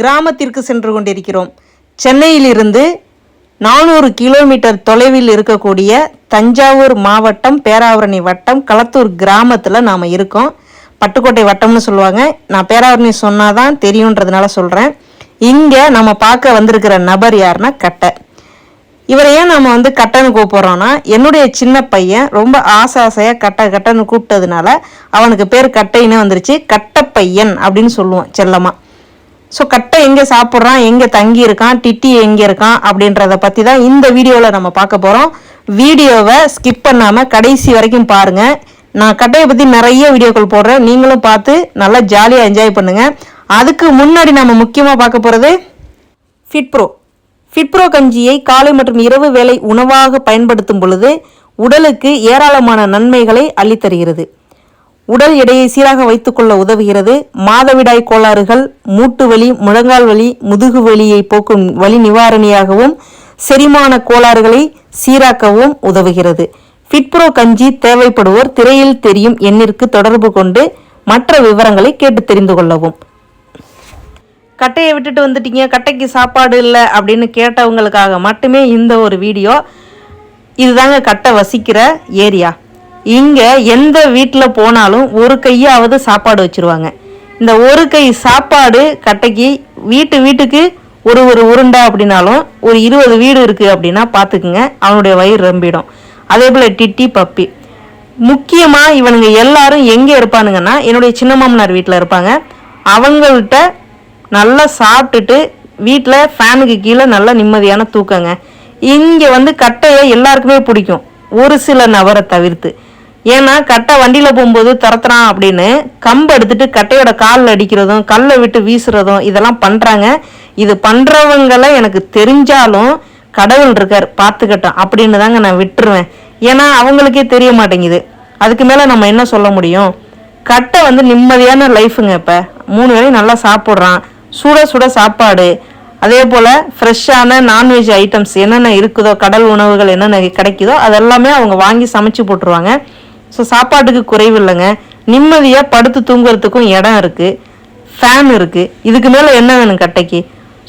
கிராமத்திற்கு சென்று கொண்டிருக்கிறோம். சென்னையிலிருந்து நானூறு கிலோமீட்டர் தொலைவில் இருக்கக்கூடிய தஞ்சாவூர் மாவட்டம் பேராவரணி வட்டம் களத்தூர் கிராமத்தில் நாம் இருக்கோம். பட்டுக்கோட்டை வட்டம்னு சொல்லுவாங்க. நான் பேராவரணி சொன்னால் தான் தெரியுன்றதுனால சொல்கிறேன் இங்கே நம்ம பார்க்க வந்திருக்கிற நபர் யாருன்னா கட்டை. இவரை ஏன் நம்ம வந்து கட்டன்னு கூப்பிட்றோன்னா என்னுடைய சின்ன பையன் ரொம்ப ஆசை ஆசையாக கட்டை கட்டன்னு கூப்பிட்டதுனால அவனுக்கு பேர் கட்டைன்னு வந்துருச்சு. கட்டப்பையன் அப்படின்னு சொல்லுவோம் செல்லமாக ஸோ கட்டை எங்கே சாப்பிட்றான்? எங்கே தங்கி இருக்கான் டிட்டி எங்கே இருக்கான்? அப்படின்றத பற்றி தான் இந்த வீடியோவில் நம்ம பார்க்க போகிறோம் வீடியோவை ஸ்கிப் பண்ணாமல் கடைசி வரைக்கும் பாருங்கள் நான் கட்டையை பற்றி நிறைய வீடியோக்கள் போடுறேன். நீங்களும் பார்த்து நல்லா ஜாலியாக என்ஜாய் பண்ணுங்கள் அதுக்கு முன்னாடி நம்ம முக்கியமாக பார்க்க போகிறது ஃபிட்ப்ரோ ஃபிட்ப்ரோ கஞ்சியை காலை மற்றும் இரவு வேலை உணவாக பயன்படுத்தும் பொழுது உடலுக்கு ஏராளமான நன்மைகளை அள்ளித்தருகிறது. உடல் எடையை சீராக வைத்துக்கொள்ள உதவுகிறது. மாதவிடாய் கோளாறுகள் மூட்டு வலி முழங்கால் வலி முதுகு வலியை போக்கும் வலி நிவாரணியாகவும் செரிமான கோளாறுகளை சீராக்கவும் உதவுகிறது. ஃபிட்ப்ரோ கஞ்சி தேவைப்படுவோர் திரையில் தெரியும் எண்ணிற்கு தொடர்பு கொண்டு மற்ற விவரங்களை கேட்டு தெரிந்து கொள்ளவும். கட்டையை விட்டுட்டு வந்துட்டீங்க கட்டைக்கு சாப்பாடு இல்லை அப்படின்னு கேட்டவங்களுக்காக மட்டுமே இந்த ஒரு வீடியோ. இதுதாங்க கட்டை வசிக்கிற ஏரியா. இங்கே எந்த வீட்டில் போனாலும் ஒரு கையாவது சாப்பாடு வச்சுருவாங்க. இந்த ஒரு கை சாப்பாடு கட்டைக்கு வீட்டு வீட்டுக்கு ஒரு ஒரு உருண்டை அப்படின்னாலும் ஒரு இருபது வீடு இருக்குது அப்படின்னா பார்த்துக்குங்க அவனுடைய வயிறு ரொம்பிடும். அதே போல் டிட்டி பப்பி. முக்கியமாக இவனுங்க எல்லாரும் எங்கே இருப்பானுங்கன்னா என்னுடைய சின்ன மாமனார் வீட்டில் இருப்பாங்க. அவங்கள்ட்ட நல்லா சாப்பிட்டுட்டு வீட்டில் ஃபேனுக்கு கீழே நல்லா நிம்மதியான தூக்கங்க. இங்கே வந்து கட்டையை எல்லாருக்குமே பிடிக்கும். ஒரு சில நபரை தவிர்த்து. ஏன்னா கட்டை வண்டியில் போகும்போது துரத்துறான் அப்படின்னு கம்பு எடுத்துட்டு கட்டையோட காலில் அடிக்கிறதும் கல்லை விட்டு வீசுறதும் இதெல்லாம் பண்ணுறாங்க இது பண்ணுறவங்கள எனக்கு தெரிஞ்சாலும் கடவுள் இருக்கார் பார்த்துக்கட்டும் அப்படின்னு தாங்க நான் விட்டுருவேன். ஏன்னா அவங்களுக்கே தெரிய மாட்டேங்குது. அதுக்கு மேலே நம்ம என்ன சொல்ல முடியும்? கட்டை வந்து நிம்மதியான லைஃபுங்க இப்போ. மூணு வேளையும் நல்லா சாப்பிட்றான். சுட சுட சாப்பாடு. அதே போல் ஃப்ரெஷ்ஷான நான்வெஜ் ஐட்டம்ஸ் என்னென்ன இருக்குதோ கடல் உணவுகள் என்னென்ன கிடைக்குதோ அதெல்லாமே அவங்க வாங்கி சமைச்சு போட்டுருவாங்க. ஸோ சாப்பாட்டுக்கு குறைவு இல்லைங்க. நிம்மதியாக படுத்து தூங்குறதுக்கும் இடம் இருக்குது ஃபேன் இருக்குது இதுக்கு மேலே என்ன வேணும் கட்டைக்கு?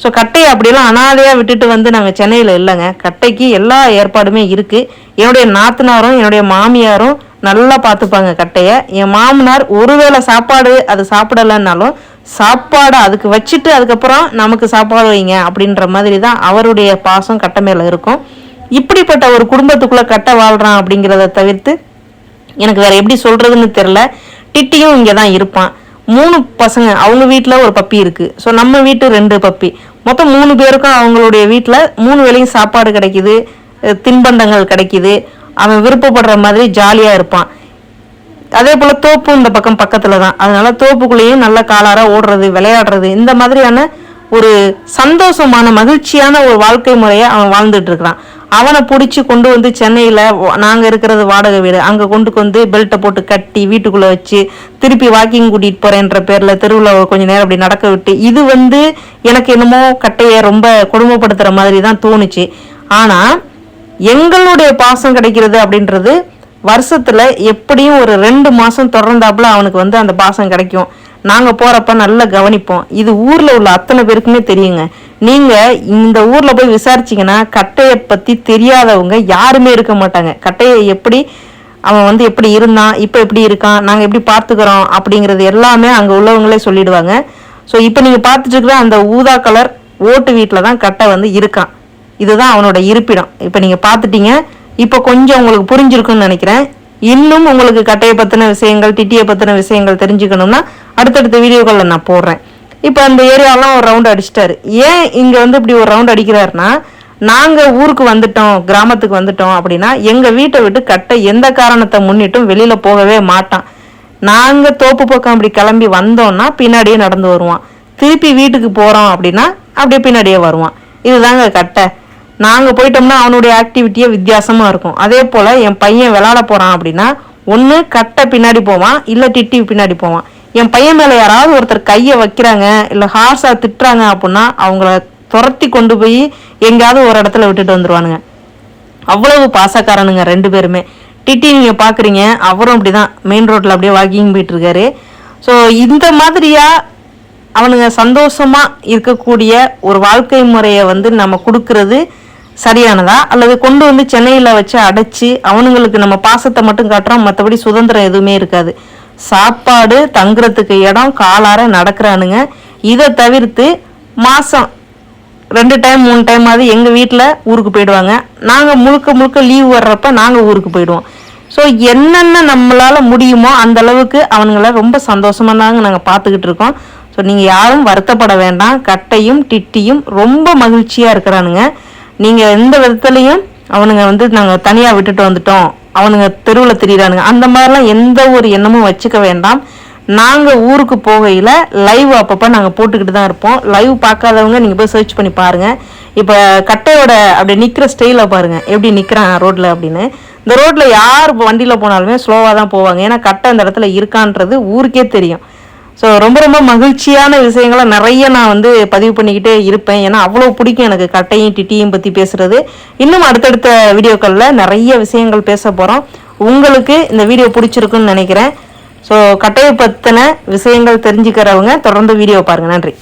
ஸோ கட்டையை அப்படியெல்லாம் அனாதையாக விட்டுட்டு வந்து நாங்கள் சென்னையில் இல்லைங்க. கட்டைக்கு எல்லா ஏற்பாடுமே இருக்குது என்னுடைய நாத்தனாரும் என்னுடைய மாமியாரும் நல்லா பார்த்துப்பாங்க கட்டையை. என் மாமனார் ஒருவேளை சாப்பாடு அது சாப்பிடலைன்னாலும் சாப்பாடை அதுக்கு வச்சுட்டு அதுக்கப்புறம் நமக்கு சாப்பாடு வைங்க அப்படின்ற மாதிரி தான் அவருடைய பாசம் கட்டை மேலே இருக்கும். இப்படிப்பட்ட ஒரு குடும்பத்துக்குள்ளே கட்டை வாழ்கிறான் அப்படிங்கிறத தவிர்த்து எனக்கு வேற எப்படி சொல்றதுன்னு தெரில டிட்டியும் இங்கே தான் இருப்பான். மூணு பசங்க அவங்க வீட்டில் ஒரு பப்பி இருக்கு. ஸோ நம்ம வீட்டு ரெண்டு பப்பி. மொத்தம் மூணு பேருக்கும் அவங்களுடைய வீட்டில் மூணு வேளையும் சாப்பாடு கிடைக்குது தின்பண்டங்கள் கிடைக்குது. அவன் விருப்பப்படுற மாதிரி ஜாலியாக இருப்பான். அதே போல் தோப்பு இந்த பக்கம் பக்கத்தில் தான். அதனால தோப்புக்குள்ளேயும் நல்ல காலாராக ஓடுறது விளையாடுறது இந்த மாதிரியான ஒரு சந்தோஷமான மகிழ்ச்சியான ஒரு வாழ்க்கை முறையை அவன் வாழ்ந்துட்டு இருக்கிறான். அவனை பிடிச்சி கொண்டு வந்து சென்னையில் நாங்கள் இருக்கிறது வாடகை வீடு. அங்கே கொண்டு வந்து பெல்ட்டை போட்டு கட்டி வீட்டுக்குள்ளே வச்சு திருப்பி வாக்கிங் கூட்டிகிட்டு போகிறேன்ற பேரில் தெருவில் கொஞ்ச நேரம் அப்படி நடக்க விட்டு இது வந்து எனக்கு என்னமோ கட்டையை ரொம்ப கொடுமைப்படுத்துகிற மாதிரி தான் தோணுச்சு. ஆனால் எங்களுடைய பாசம் கிடைக்கிறது அப்படின்றது வருஷத்தில் எப்படியும் ஒரு ரெண்டு மாதம் தொடர்ந்தாப்புல அவனுக்கு வந்து அந்த பாசம் கிடைக்கும். நாங்கள் போகிறப்ப நல்லா கவனிப்போம். இது ஊரில் உள்ள அத்தனை பேருக்குமே தெரியுங்க. நீங்கள் இந்த ஊரில் போய் விசாரிச்சீங்கன்னா கட்டையை பற்றி தெரியாதவங்க யாருமே இருக்க மாட்டாங்க. கட்டையை எப்படி அவன் வந்து எப்படி இருந்தான் இப்போ எப்படி இருக்கான் நாங்கள் எப்படி பார்த்துக்கிறோம் அப்படிங்கிறது எல்லாமே அங்கே உள்ளவங்களே சொல்லிடுவாங்க. ஸோ இப்போ நீங்கள் பார்த்துட்டு அந்த ஊதா கலர் ஓட்டு வீட்டில் தான் கட்டை வந்து இருக்கான். இதுதான் அவனோட இருப்பிடம். இப்போ நீங்கள் பார்த்துட்டீங்க. இப்போ கொஞ்சம் உங்களுக்கு புரிஞ்சிருக்கும்னு நினைக்கிறேன். இன்னும் உங்களுக்கு கட்டையை பற்றின விஷயங்கள் டிட்டியை பற்றின விஷயங்கள் தெரிஞ்சுக்கணும்னா அடுத்தடுத்த வீடியோக்களில் நான் போடுறேன். இப்போ அந்த ஏரியாலாம் ஒரு ரவுண்ட் அடிச்சிட்டாரு. ஏன் இங்கே வந்து இப்படி ஒரு ரவுண்ட் அடிக்கிறாருன்னா நாங்கள் ஊருக்கு வந்துட்டோம் கிராமத்துக்கு வந்துட்டோம் அப்படின்னா எங்கள் வீட்டை விட்டு கட்டை எந்த காரணத்தை முன்னிட்டும் வெளியில் போகவே மாட்டான். நாங்கள் தோப்பு பக்கம் அப்படி கிளம்பி வந்தோம்னா பின்னாடியே நடந்து வருவான். திருப்பி வீட்டுக்கு போகிறோம் அப்படின்னா அப்படியே பின்னாடியே வருவான். இதுதாங்க கட்டை. நாங்கள் போயிட்டோம்னா அவனுடைய ஆக்டிவிட்டியே வித்தியாசமாக இருக்கும். அதே போல் என் பையன் விளாட போகிறான் அப்படின்னா ஒன்று கட்டை பின்னாடி போவான் இல்லை டிட்டி பின்னாடி போவான். என் பையன் மேலே யாராவது ஒருத்தர் கையை வைக்கிறாங்க இல்லை ஹார்ஸாக திட்டுறாங்க அப்படின்னா அவங்கள துரத்தி கொண்டு போய் எங்கேயாவது ஒரு இடத்துல விட்டுட்டு வந்துருவானுங்க. அவ்வளவு பாசக்காரனுங்க ரெண்டு பேருமே. டிட்டி நீங்கள் பார்க்குறீங்க அவரும் அப்படி தான் மெயின் ரோட்டில் அப்படியே வாக்கிங் போயிட்டு இருக்காரு ஸோ இந்த மாதிரியாக அவனுங்க சந்தோஷமாக இருக்கக்கூடிய ஒரு வாழ்க்கை முறையை வந்து நம்ம கொடுக்கறது சரியானதா? அல்லது கொண்டு வந்து சென்னையில் வச்சு அடைச்சி அவனுங்களுக்கு நம்ம பாசத்தை மட்டும் காட்டுறோம் மற்றபடி சுதந்திரம் எதுவுமே இருக்காது. சாப்பாடு தங்குறதுக்கு இடம் காலார நடக்கிறானுங்க. இதை தவிர்த்து மாதம் ரெண்டு டைம் மூணு டைம் ஆகுது எங்கள் வீட்டில் ஊருக்கு போயிடுவாங்க. நாங்கள் முழுக்க முழுக்க லீவ் வர்றப்ப நாங்கள் ஊருக்கு போயிடுவோம். ஸோ என்னென்ன நம்மளால் முடியுமோ அந்த அளவுக்கு அவனுங்கள ரொம்ப சந்தோஷமாக தாங்க நாங்கள் பார்த்துக்கிட்டு இருக்கோம். ஸோ நீங்கள் யாரும் வருத்தப்பட வேண்டாம். கட்டையும் டிட்டியும் ரொம்ப மகிழ்ச்சியாக இருக்கிறானுங்க. நீங்கள் எந்த விதத்துலையும் அவனுங்க வந்து நாங்கள் தனியாக விட்டுட்டு வந்துட்டோம். அவனுங்க தெருவில் திரியிறானுங்க. அந்த மாதிரிலாம் எந்த ஒரு எண்ணமும் வச்சுக்க வேண்டாம். நாங்கள் ஊருக்கு போகையில் லைவ் அப்பப்போ நாங்கள் போட்டுக்கிட்டு தான் இருப்போம். லைவ் பார்க்காதவங்க நீங்கள் போய் சர்ச் பண்ணி பாருங்கள் இப்போ கட்டையோட அப்படி நிற்கிற ஸ்டைலை பாருங்கள் எப்படி நிற்கிறான் ரோட்டில் அப்படின்னு. இந்த ரோட்டில் யார் வண்டியில் போனாலுமே ஸ்லோவாக தான் போவாங்க. ஏன்னா கட்டை அந்த இடத்துல இருக்கான்றது ஊருக்கே தெரியும். ஸோ ரொம்ப ரொம்ப மகிழ்ச்சியான விஷயங்களை நிறைய நான் வந்து பதிவு பண்ணிக்கிட்டே இருப்பேன். ஏன்னா அவ்வளோ பிடிக்கும் எனக்கு கட்டையும் டிட்டியும் பற்றி பேசுகிறது இன்னும் அடுத்தடுத்த வீடியோக்களில் நிறைய விஷயங்கள் பேச போகிறோம் உங்களுக்கு இந்த வீடியோ பிடிச்சிருக்குன்னு நினைக்கிறேன். ஸோ கட்டையை பற்றின விஷயங்கள் தெரிஞ்சுக்கிறவங்க தொடர்ந்து வீடியோ பாருங்கள் நன்றி.